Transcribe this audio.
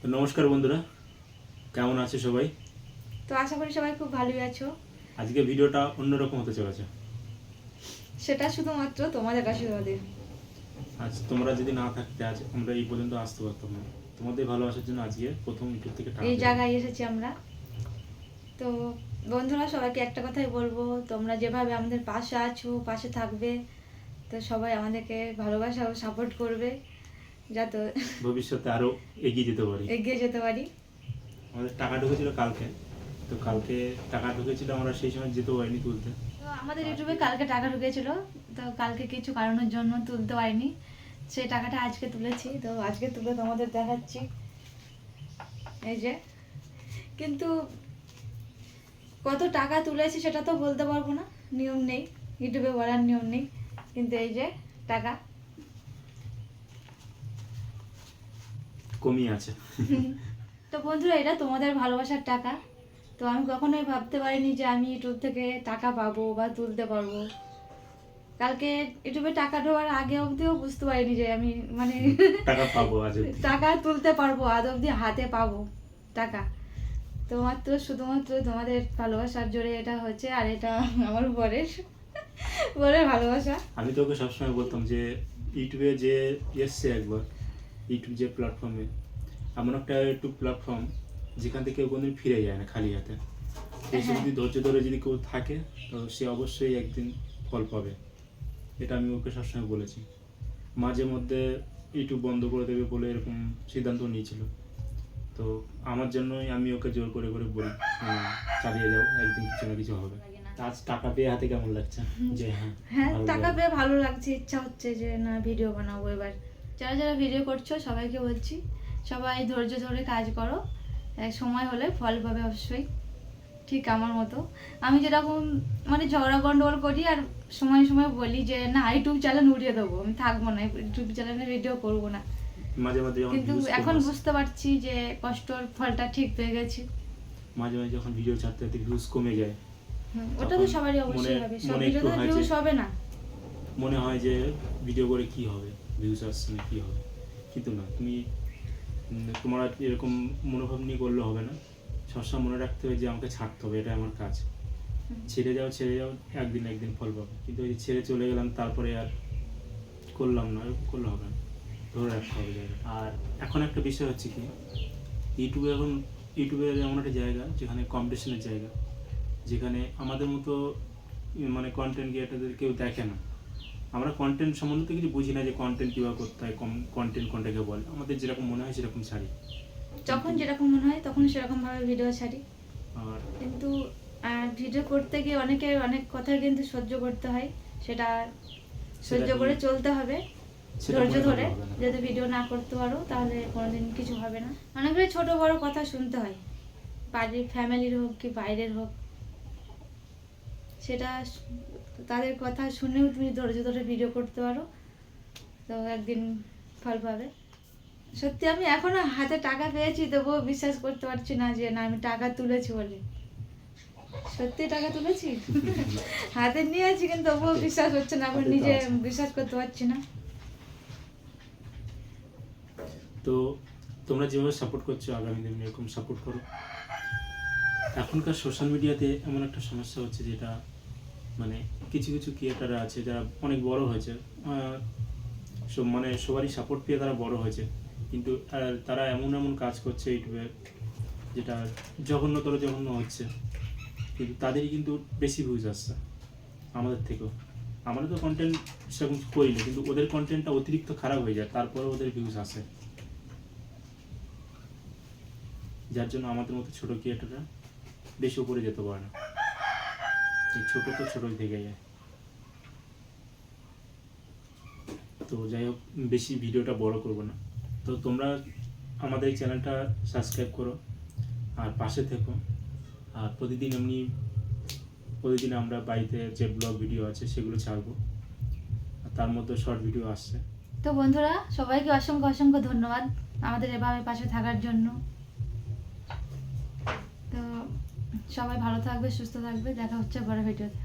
তো নমস্কার বন্ধুরা কেমন আছে সবাই? তো আশা করি সবাই খুব ভালোই আছো। আজকে ভিডিওটা অন্যরকম হতে চলেছে। সেটা শুধুমাত্র তোমাদের আশীর্বাদে আজ তোমরা যদি না থাকতে আজ আমরা এই পর্যন্ত আসতে পারতাম না। তোমাদের ভালোবাসার জন্য আজকে প্রথম ইউটিউব থেকে টাকা এই পেলাম। জায়গায় এসেছি আমরা। তো বন্ধুরা সবাইকে একটা কথাই বলব তোমরা যেভাবে আমাদের পাশে আছো পাশে থাকবে তো সবাই আমাদেরকে ভালোবাসা ও সাপোর্ট করবে। যাতে ভবিষ্যতে আরও এগিয়ে যেতে পারি। এগিয়ে যেতে পারি। আমাদের টাকা ঢুকেছিল কালকে। তো কালকে টাকা ঢুকেছিল আমরা সেই সময় যেতে পারিনি তুলতে। তো আমাদের ইউটিউবে কালকে টাকা ঢুকেছিল তো কালকে কিছু কারণের জন্য তুলতে পারিনি। সেই টাকাটা আজকে তুলেছি। তো আজকে তুলে তোমাদের দেখাচ্ছি। এই যে। কিন্তু কত টাকা তুলেছি সেটা তো বলতে পারব না। নিয়ম নেই। ইউটিউবে বলার নিয়ম নেই। কিন্তু এই যে টাকা। কমই আছে। তো বন্ধুরা এটা তোমাদের ভালোবাসার টাকা। তো আমি কখনোই ভাবতে পারিনি যে আমি ইউটিউব থেকে টাকা পাবো বা তুলতে পারব। কালকে ইউটিউবে টাকা ঢোকার আগে অবধিও বুঝতে পারিনি যে আমি মানে টাকা পাবো টাকা তুলতে পারব আজ অবধি হাতে পাবো টাকা। তো মাত্র শুধুমাত্র তোমাদের ভালোবাসার জোরে এটা হচ্ছে আর এটা আমার বরের বরের ভালোবাসা। আমি তোকে সবসময় বলতাম যে ইউটিউবে যে এসছে একবার ইউটিউব যে প্ল্যাটফর্মে এমন একটা ইউটিউব প্ল্যাটফর্ম যেখান থেকে কেউ কোনোদিন ফিরে যায় না খালি হাতে। এই হ্যাঁ। যদি ধৈর্য ধরে যদি কেউ থাকে তো সে অবশ্যই একদিন ফল পাবে। এটা আমি ওকে সবসময় বলেছি। মাঝে মধ্যে ইউটিউব বন্ধ করে দেবে বলে এরকম সিদ্ধান্ত নিয়েছিল। তো আমার জন্যই আমি ওকে জোর করে করে বলি "হ্যাঁ, চালিয়ে যাও একদিন কিছু না কিছু হবে। আজ টাকা পেয়ে হাতে কেমন লাগছে? যে হ্যাঁ হ্যাঁ টাকা পেয়ে ভালো লাগছে ইচ্ছা হচ্ছে যে না ভিডিও বানাবো এবার। যারা যারা ভিডিও করছ সবাইকে বলছি সবাই ধৈর্য ধরে কাজ করো। সময় হলে ফল পাবে অবশ্যই ঠিক আমার মতো। আমি যেরকম মানে ঝগড়া গন্ডগোল করি আর সময় সময় বলি যে না ইউটিউব চ্যানেল উড়িয়ে দেবো। আমি থাকব না ইউটিউব চ্যানেলে ভিডিও করব না। মাঝে মাঝে কিন্তু এখন বুঝতে পারছি যে কষ্টর ফলটা ঠিক পেয়ে গেছি। মাঝে মাঝে যখন ভিডিও ছাড়তে ছাড়তে ভিউজ কমে যায় ওটা তো সবারই অবশ্যই হবে। সব ভিডিওতে ভিউজ হবে না। মনে হয় যে ভিডিও করে কি হবে? ভিউজ আসছে না কি হবে? কিন্তু না, তুমি তোমার এরকম মনোভাব নিয়ে করলে হবে না। সবসময় মনে রাখতে হবে যে আমাকে ছাড়তে হবে এটা আমার কাজ। ছেড়ে যাও ছেড়ে যাও, একদিন একদিন ফল পাবে। কিন্তু ওই ছেড়ে চলে গেলাম, তারপরে আর করলাম না করলে হবে না। ধরে রাখতে হবে আর এখন একটা বিষয় হচ্ছে কি, ইউটিউবে এখন, ইউটিউবে এমন একটা জায়গা, যেখানে কম্পিটিশনের জায়গা। যেখানে আমাদের মতো মানে কন্টেন্ট ক্রিয়েটারদের কেউ দেখে না। আমরা কন্টেন্ট সম্বন্ধে তো কিছু বুঝি না যে কন্টেন্ট কীভাবে করতে হয় কম কন্টেন্ট কোনটাকে বলে। আমাদের যেরকম মনে হয় সেরকম ছাড়ি। যখন যেরকম মনে হয় তখন সেরকম ভাবে ভিডিও ছাড়ি। আর কিন্তু ভিডিও করতে গিয়ে অনেকের অনেক কথা কিন্তু সহ্য করতে হয়। সেটা সহ্য করে চলতে হবে। ধৈর্য ধরে। যদি ভিডিও না করতে পারো তাহলে কোনোদিন কিছু হবে না। অনেকগুলো ছোট বড় কথা শুনতে হয়। বাড়ির ফ্যামিলির হোক কি বাইরের হোক সেটা তাদের কথা শুনেও তুমি ধৈর্য ধরে ভিডিও করতে পারো। তো একদিন ফল পাবে। সত্যি আমি এখনও হাতে টাকা পেয়েছি তবুও বিশ্বাস করতে পারছি না যে না আমি টাকা তুলেছি বলে। সত্যি টাকা তুলেছি? হাতে নিয়ে আছি কিন্তু তবুও বিশ্বাস হচ্ছে না আমি নিজে বিশ্বাস করতে পারছি না। তো তোমরা যেভাবে সাপোর্ট করছ আগামী দিনে এরকম সাপোর্ট করো। এখনকার সোশ্যাল মিডিয়াতে এমন একটা সমস্যা হচ্ছে যেটা মানে কিছু কিছু ক্রিয়েটাররা আছে যারা অনেক বড় হয়েছে। মানে সবারই সাপোর্ট পেয়ে তারা বড় হয়েছে। কিন্তু তারা এমন এমন কাজ করছে ইউটিউবে যেটা জঘন্যতর জঘন্য হচ্ছে। কিন্তু তাদেরই কিন্তু বেশি ভিউজ আসছে আমাদের থেকেও। আমরা তো কন্টেন্ট সেরকম করি না, কিন্তু ওদের কন্টেন্টটা অতিরিক্ত খারাপ হয়ে যায় তারপরে ওদের ভিউজ আসে। যার জন্য আমাদের মতো ছোট ক্রিয়েটাররা বেশি উপরে যেতে পারে না। ছোট তো ছোটই থেকে যায়। তো যাই হোক, বেশি ভিডিওটা বড় করব না। তো তোমরা আমাদের এই চ্যানেলটা সাবস্ক্রাইব করো আর পাশে থেকো। আর প্রতিদিন এমনি, প্রতিদিন আমরা বাড়িতে যে ব্লগ ভিডিও আছে সেগুলো ছাড়বো। তার মধ্যে শর্ট ভিডিও আসছে। তো বন্ধুরা, সবাইকে অসংখ্য অসংখ্য ধন্যবাদ আমাদের এভাবে পাশে থাকার জন্য। তো সবাই ভালো থাকবে সুস্থ থাকবে। দেখা হচ্ছে পরে ভিডিওতে।